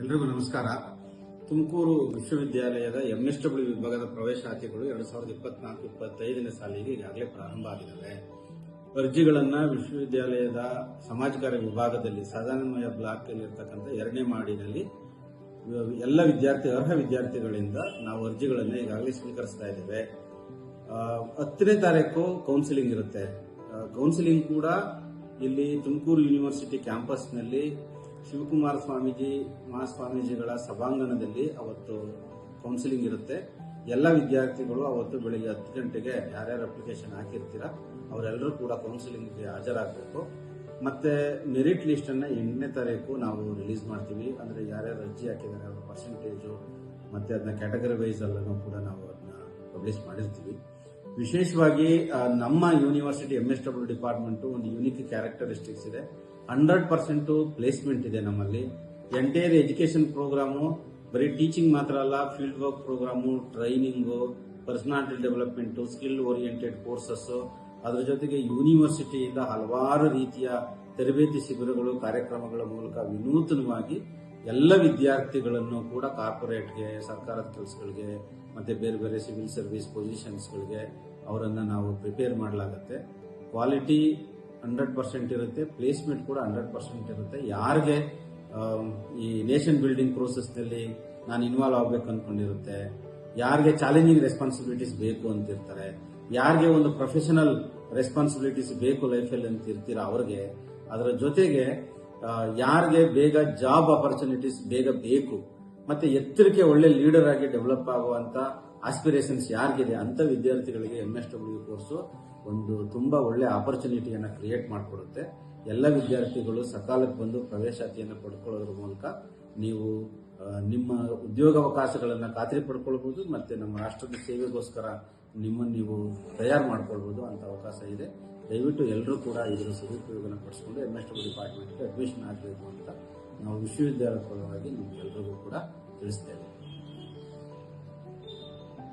ಎಲ್ರಿಗೂ ನಮಸ್ಕಾರ. ತುಮಕೂರು ವಿಶ್ವವಿದ್ಯಾಲಯದ ಎಂಎಸ್ ಡಬ್ಲ್ಯೂ ವಿಭಾಗದ ಪ್ರವೇಶಾತಿಗಳು ಎರಡು ಸಾವಿರದ ಇಪ್ಪತ್ನಾಲ್ಕು ಇಪ್ಪತ್ತೈದನೇ ಸಾಲಿಗೆ ಈಗಾಗಲೇ ಪ್ರಾರಂಭ ಆಗಿದ್ದಾವೆ. ಅರ್ಜಿಗಳನ್ನ ವಿಶ್ವವಿದ್ಯಾಲಯದ ಸಮಾಜ ಕಾರ್ಯ ವಿಭಾಗದಲ್ಲಿ ಸಾಧಾರಣಮಯ ಬ್ಲಾಕ್ ಇರ್ತಕ್ಕಂಥ ಎರಡನೇ ಮಾಡಿನಲ್ಲಿ ಎಲ್ಲ ವಿದ್ಯಾರ್ಥಿ, ಅರ್ಹ ವಿದ್ಯಾರ್ಥಿಗಳಿಂದ ನಾವು ಅರ್ಜಿಗಳನ್ನು ಈಗಾಗಲೇ ಸ್ವೀಕರಿಸ್ತಾ ಇದ್ದೇವೆ. ಹತ್ತನೇ ತಾರೀಕು ಕೌನ್ಸಿಲಿಂಗ್ ಇರುತ್ತೆ. ಕೌನ್ಸಿಲಿಂಗ್ ಕೂಡ ಇಲ್ಲಿ ತುಮಕೂರು ಯೂನಿವರ್ಸಿಟಿ ಕ್ಯಾಂಪಸ್ನಲ್ಲಿ ಶಿವಕುಮಾರ ಸ್ವಾಮೀಜಿ ಮಹಾಸ್ವಾಮೀಜಿಗಳ ಸಭಾಂಗಣದಲ್ಲಿ ಅವತ್ತು ಕೌನ್ಸಿಲಿಂಗ್ ಇರುತ್ತೆ. ಎಲ್ಲ ವಿದ್ಯಾರ್ಥಿಗಳು ಅವತ್ತು ಬೆಳಿಗ್ಗೆ ಹತ್ತು ಗಂಟೆಗೆ ಯಾರ್ಯಾರು ಅಪ್ಲಿಕೇಶನ್ ಹಾಕಿರ್ತೀರ, ಅವರೆಲ್ಲರೂ ಕೂಡ ಕೌನ್ಸಿಲಿಂಗ್ಗೆ ಹಾಜರಾಗಬೇಕು. ಮತ್ತೆ ಮೆರಿಟ್ ಲಿಸ್ಟ್ ಅನ್ನ ಎಂಟನೇ ತಾರೀಕು ನಾವು ರಿಲೀಸ್ ಮಾಡ್ತೀವಿ. ಅಂದ್ರೆ ಯಾರ್ಯಾರು ಅರ್ಜಿ ಹಾಕಿದ್ದಾರೆ, ಅವರ ಪರ್ಸೆಂಟೇಜು ಮತ್ತೆ ಅದನ್ನ ಕ್ಯಾಟಗರಿ ವೈಸ್ ಅಲ್ಲೂ ಕೂಡ ನಾವು ಅದನ್ನ ಪಬ್ಲಿಷ್ ಮಾಡಿರ್ತೀವಿ. ವಿಶೇಷವಾಗಿ ನಮ್ಮ university M S W department ಒಂದು ಯುನಿಕ್ ಕ್ಯಾರೆಕ್ಟರಿಸ್ಟಿಕ್ಸ್ ಇದೆ. ಹಂಡ್ರೆಡ್ ಪರ್ಸೆಂಟ್ ಪ್ಲೇಸ್ಮೆಂಟ್ ಇದೆ ನಮ್ಮಲ್ಲಿ. ಎಂಟೈರ್ ಎಜುಕೇಶನ್ ಪ್ರೋಗ್ರಾಮು ಬರೀ ಟೀಚಿಂಗ್ ಮಾತ್ರ ಅಲ್ಲ field work programme training personality development skill oriented courses ಅದರ ಜೊತೆಗೆ ಯೂನಿವರ್ಸಿಟಿಯಿಂದ ಹಲವಾರು ರೀತಿಯ ತರಬೇತಿ ಶಿಬಿರಗಳು, ಕಾರ್ಯಕ್ರಮಗಳ ಮೂಲಕ ವಿನೂತನವಾಗಿ ಎಲ್ಲ ವಿದ್ಯಾರ್ಥಿಗಳನ್ನು ಕೂಡ ಕಾರ್ಪೊರೇಟ್ಗೆ, ಸರ್ಕಾರದ ಕೆಲಸಗಳಿಗೆ, ಮತ್ತೆ ಬೇರೆ ಬೇರೆ ಸಿವಿಲ್ ಸರ್ವಿಸ್ ಪೊಸಿಷನ್ಸ್ಗಳಿಗೆ ಅವರನ್ನು ನಾವು ಪ್ರಿಪೇರ್ ಮಾಡಲಾಗತ್ತೆ. ಕ್ವಾಲಿಟಿ ಹಂಡ್ರೆಡ್ ಪರ್ಸೆಂಟ್ ಇರುತ್ತೆ, ಪ್ಲೇಸ್ಮೆಂಟ್ ಕೂಡ ಹಂಡ್ರೆಡ್ ಪರ್ಸೆಂಟ್ ಇರುತ್ತೆ. ಯಾರಿಗೆ ಈ ನೇಷನ್ ಬಿಲ್ಡಿಂಗ್ ಪ್ರೋಸೆಸ್ನಲ್ಲಿ ನಾನು ಇನ್ವಾಲ್ವ್ ಆಗ್ಬೇಕು ಅಂದ್ಕೊಂಡಿರುತ್ತೆ ಯಾರಿಗೆ ಚಾಲೆಂಜಿಂಗ್ ರೆಸ್ಪಾನ್ಸಿಬಿಲಿಟೀಸ್ ಬೇಕು ಅಂತಿರ್ತಾರೆ, ಯಾರಿಗೆ ಒಂದು ಪ್ರೊಫೆಷನಲ್ ರೆಸ್ಪಾನ್ಸಿಬಿಲಿಟೀಸ್ ಬೇಕು ಲೈಫಲ್ಲಿ ಅಂತ ಇರ್ತೀರ ಅವ್ರಿಗೆ, ಅದರ ಜೊತೆಗೆ ಯಾರಿಗೆ ಬೇಗ ಜಾಬ್ ಅಪರ್ಚುನಿಟೀಸ್ ಬೇಗ ಬೇಕು, ಮತ್ತೆ ಎತ್ತರಕ್ಕೆ ಒಳ್ಳೆ ಲೀಡರ್ ಆಗಿ ಡೆವಲಪ್ ಆಗುವಂತ ಆಸ್ಪಿರೇಷನ್ಸ್ ಯಾರಿಗಿದೆ ಅಂತ ವಿದ್ಯಾರ್ಥಿಗಳಿಗೆ ಎಂ ಎಸ್ ಡಬ್ಲ್ಯೂ ಕೋರ್ಸು ಒಂದು ತುಂಬಾ ಒಳ್ಳೆ ಆಪರ್ಚುನಿಟಿಯನ್ನು ಕ್ರಿಯೇಟ್ ಮಾಡಿಕೊಡುತ್ತೆ. ಎಲ್ಲ ವಿದ್ಯಾರ್ಥಿಗಳು ಸಕಾಲಕ್ಕೆ ಬಂದು ಪ್ರವೇಶಾತಿಯನ್ನು ಪಡ್ಕೊಳ್ಳೋದ್ರ ಮೂಲಕ ನೀವು ನಿಮ್ಮ ಉದ್ಯೋಗಾವಕಾಶಗಳನ್ನು ಖಾತ್ರಿ ಪಡ್ಕೊಳ್ಬೋದು, ಮತ್ತೆ ನಮ್ಮ ರಾಷ್ಟ್ರದ ಸೇವೆಗೋಸ್ಕರ ನಿಮ್ಮನ್ನು ನೀವು ತಯಾರು ಮಾಡ್ಕೊಳ್ಬಹುದು ಅಂತ ಅವಕಾಶ ಇದೆ. ದಯವಿಟ್ಟು ಎಲ್ಲರೂ ಕೂಡ ಇದರ ಸದುಪಯೋಗನ ಪಡಿಸ್ಕೊಂಡು ಎಂ ಎಸ್ ಡಬ್ಲ್ಯೂ ಡಿಪಾರ್ಟ್ಮೆಂಟ್ಗೆ ಅಡ್ಮಿಷನ್ ಆಗಬೇಕು ಅಂತ ನಾವು ವಿಶ್ವವಿದ್ಯಾಲಯದ ಪರವಾಗಿ ನಿಮಗೆಲ್ಲರಿಗೂ ಕೂಡ ತಿಳಿಸ್ತೇವೆ.